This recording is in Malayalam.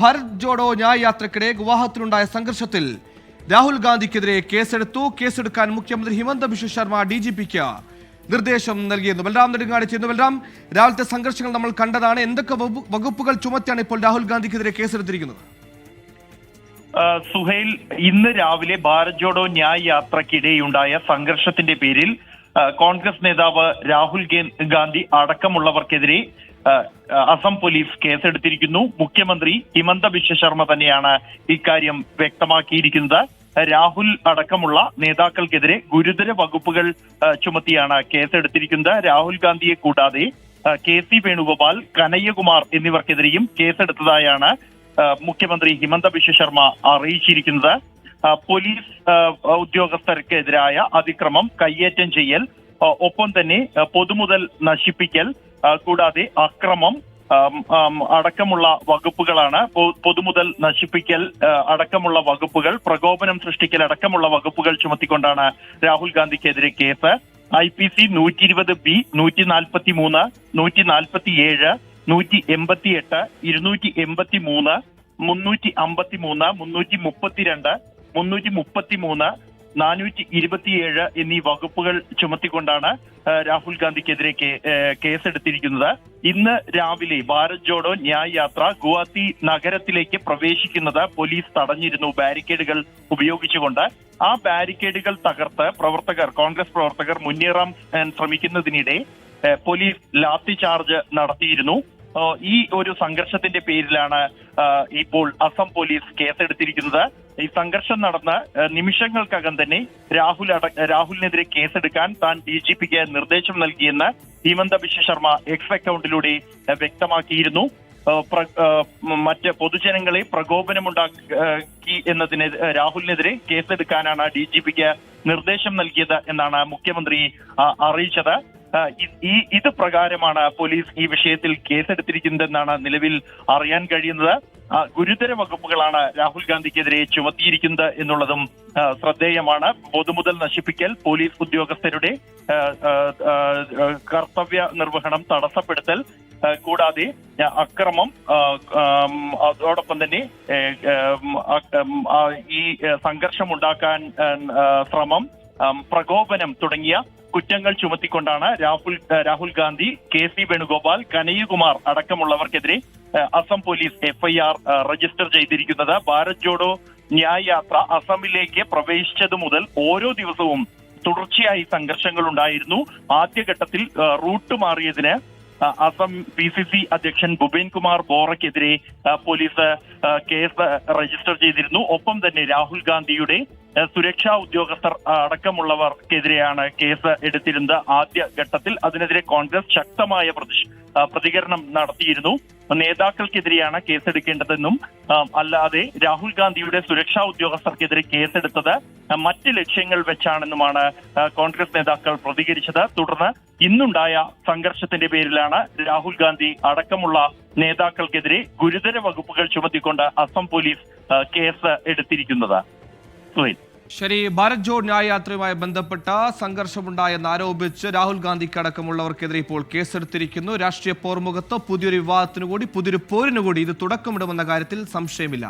ഭാരത് ജോഡോ ന്യായ യാത്രക്കിടെ ഗുവാഹത്തിലുണ്ടായ സംഘർഷത്തിൽ രാഹുൽ ഗാന്ധിക്കെതിരെ കേസെടുത്തു. കേസെടുക്കാൻ മുഖ്യമന്ത്രി ഹിമന്ത ബിശ്വ ശർമ്മ ഡി ജി പിക്ക് നിർദ്ദേശം നൽകിയിരുന്നു. ബലറാം നെടുങ്ങാടി ചെയ്യുന്നു ബലറാം രാവിലത്തെ സംഘർഷങ്ങൾ നമ്മൾ കണ്ടതാണ്. എന്തൊക്കെ വകുപ്പുകൾ ചുമത്തിയാണ് ഇപ്പോൾ രാഹുൽ ഗാന്ധിക്കെതിരെ കേസെടുത്തിരിക്കുന്നത്? സുഹൈൽ ഇന്ന് രാവിലെ ഭാരത് ജോഡോ ന്യായ യാത്രക്കിടെയുണ്ടായ സംഘർഷത്തിന്റെ പേരിൽ കോൺഗ്രസ് നേതാവ് രാഹുൽ ഗാന്ധി അടക്കമുള്ളവർക്കെതിരെ അസം പോലീസ് കേസെടുത്തിരിക്കുന്നു. മുഖ്യമന്ത്രി ഹിമന്ത ബിശ്വ ശർമ്മ തന്നെയാണ് ഇക്കാര്യം വ്യക്തമാക്കിയിരിക്കുന്നത്. രാഹുൽ അടക്കമുള്ള നേതാക്കൾക്കെതിരെ ഗുരുതര വകുപ്പുകൾ ചുമത്തിയാണ് കേസെടുത്തിരിക്കുന്നത്. രാഹുൽ ഗാന്ധിയെ കൂടാതെ കെ സി വേണുഗോപാൽ കനയ്യകുമാർ എന്നിവർക്കെതിരെയും കേസെടുത്തതായാണ് മുഖ്യമന്ത്രി ഹിമന്ത ബിശ്വ ശർമ്മ അറിയിച്ചിരിക്കുന്നത്. പോലീസ് ഉദ്യോഗസ്ഥർക്കെതിരായ അതിക്രമം കയ്യേറ്റം ചെയ്യൽ ഒപ്പം തന്നെ പൊതുമുതൽ നശിപ്പിക്കൽ കൂടാതെ അക്രമം അടക്കമുള്ള വകുപ്പുകളാണ്. പൊതുമുതൽ നശിപ്പിക്കൽ അടക്കമുള്ള വകുപ്പുകൾ പ്രകോപനം സൃഷ്ടിക്കൽ അടക്കമുള്ള വകുപ്പുകൾ ചുമത്തിക്കൊണ്ടാണ് രാഹുൽ ഗാന്ധിക്കെതിരെ കേസ്. ഐ പി സി നൂറ്റി ഇരുപത് ബി നൂറ്റി നാൽപ്പത്തി മൂന്ന് നൂറ്റി നാൽപ്പത്തി ഏഴ് നൂറ്റി എൺപത്തി എട്ട് ഇരുന്നൂറ്റി എൺപത്തി മൂന്ന് മുന്നൂറ്റി അമ്പത്തി മൂന്ന് മുന്നൂറ്റി മുപ്പത്തിരണ്ട് മുന്നൂറ്റി മുപ്പത്തി മൂന്ന് നാനൂറ്റി ഇരുപത്തിയേഴ് എന്നീ വകുപ്പുകൾ ചുമത്തിക്കൊണ്ടാണ് രാഹുൽ ഗാന്ധിക്കെതിരെ കേസെടുത്തിരിക്കുന്നത്. ഇന്ന് രാവിലെ ഭാരത് ജോഡോ ന്യായ് യാത്ര ഗുവാഹത്തി നഗരത്തിലേക്ക് പ്രവേശിക്കുന്നത് പോലീസ് തടഞ്ഞിരുന്നു ബാരിക്കേഡുകൾ ഉപയോഗിച്ചുകൊണ്ട്. ആ ബാരിക്കേഡുകൾ തകർത്ത് പ്രവർത്തകർ കോൺഗ്രസ് പ്രവർത്തകർ മുന്നേറാൻ ശ്രമിക്കുന്നതിനിടെ പോലീസ് ലാത്തി ചാർജ് നടത്തിയിരുന്നു. ഈ ഒരു സംഘർഷത്തിന്റെ പേരിലാണ് ഇപ്പോൾ അസം പോലീസ് കേസെടുത്തിരിക്കുന്നത്. ഈ സംഘർഷം നടന്ന നിമിഷങ്ങൾക്കകം തന്നെ രാഹുൽ അട രാഹുലിനെതിരെ കേസെടുക്കാൻ താൻ ഡി ജി പിക്ക് നിർദ്ദേശം നൽകിയെന്ന് ഹിമന്ത ബിശ്വ ശർമ്മ എക്സ് അക്കൗണ്ടിലൂടെ വ്യക്തമാക്കിയിരുന്നു. മറ്റ് പൊതുജനങ്ങളെ പ്രകോപനമുണ്ടാക്കി എന്നതിന് രാഹുലിനെതിരെ കേസെടുക്കാനാണ് ഡി ജി പിക്ക് നിർദ്ദേശം നൽകിയത് എന്നാണ് മുഖ്യമന്ത്രി അറിയിച്ചത്. ഈ ഇത് പ്രകാരമാണ് പോലീസ് ഈ വിഷയത്തിൽ കേസെടുത്തിരിക്കുന്നതെന്നാണ് നിലവിൽ അറിയാൻ കഴിയുന്നത്. ഗുരുതര വകുപ്പുകളാണ് രാഹുൽ ഗാന്ധിക്കെതിരെ ചുമത്തിയിരിക്കുന്നത് എന്നുള്ളതും ശ്രദ്ധേയമാണ്. പൊതുമുതൽ നശിപ്പിക്കൽ പോലീസ് ഉദ്യോഗസ്ഥരുടെ കർത്തവ്യ നിർവഹണം തടസ്സപ്പെടുത്തൽ കൂടാതെ അക്രമം അതോടൊപ്പം തന്നെ ഈ സംഘർഷം സംഘർഷമുണ്ടാക്കാൻ ശ്രമം പ്രകോപനം തുടങ്ങിയ കുറ്റങ്ങൾ ചുമത്തിക്കൊണ്ടാണ് രാഹുൽ രാഹുൽ ഗാന്ധി കെ സി വേണുഗോപാൽ കനയ്യകുമാർ അടക്കമുള്ളവർക്കെതിരെ അസം പോലീസ് എഫ്ഐആർ രജിസ്റ്റർ ചെയ്തിരിക്കുന്നത്. ഭാരത് ജോഡോ ന്യായ യാത്ര അസമിലേക്ക് പ്രവേശിച്ചതു മുതൽ ഓരോ ദിവസവും തുടർച്ചയായി സംഘർഷങ്ങൾ ഉണ്ടായിരുന്നു. ആദ്യഘട്ടത്തിൽ റൂട്ട് മാറിയതിന് അസം പി സി സി അധ്യക്ഷൻ ഭുപേൻ കുമാർ ബോറയ്ക്കെതിരെ പോലീസ് കേസ് രജിസ്റ്റർ ചെയ്തിരുന്നു. ഒപ്പം തന്നെ രാഹുൽ ഗാന്ധിയുടെ സുരക്ഷാ ഉദ്യോഗസ്ഥർ അടക്കമുള്ളവർക്കെതിരെയാണ് കേസ് എടുത്തിരുന്നത് ആദ്യ ഘട്ടത്തിൽ. അതിനെതിരെ കോൺഗ്രസ് ശക്തമായ പ്രതികരണം നടത്തിയിരുന്നു. നേതാക്കൾക്കെതിരെയാണ് കേസെടുക്കേണ്ടതെന്നും അല്ലാതെ രാഹുൽ ഗാന്ധിയുടെ സുരക്ഷാ ഉദ്യോഗസ്ഥർക്കെതിരെ കേസെടുത്തത് മറ്റ് ലക്ഷ്യങ്ങൾ വെച്ചാണെന്നുമാണ് കോൺഗ്രസ് നേതാക്കൾ പ്രതികരിച്ചത്. തുടർന്ന് ഇന്നുണ്ടായ സംഘർഷത്തിന്റെ പേരിലാണ് രാഹുൽ ഗാന്ധി അടക്കമുള്ള നേതാക്കൾക്കെതിരെ ഗുരുതര വകുപ്പുകൾ ചുമത്തിക്കൊണ്ട് അസം പോലീസ് കേസ് എടുത്തിരിക്കുന്നത്. ശരി ഭാരത് ജോഡ് ന്യായയാത്രയുമായി ബന്ധപ്പെട്ട സംഘർഷമുണ്ടായെന്ന് ആരോപിച്ച് രാഹുൽ ഗാന്ധിക്ക് അടക്കമുള്ളവർക്കെതിരെ ഇപ്പോൾ കേസെടുത്തിരിക്കുന്നു. രാഷ്ട്രീയ പോർമുഖത്ത് പുതിയൊരു വിവാദത്തിനു കൂടി പുതിയൊരു പോരിനു കൂടി ഇത് തുടക്കമിടുമെന്ന കാര്യത്തിൽ സംശയമില്ല.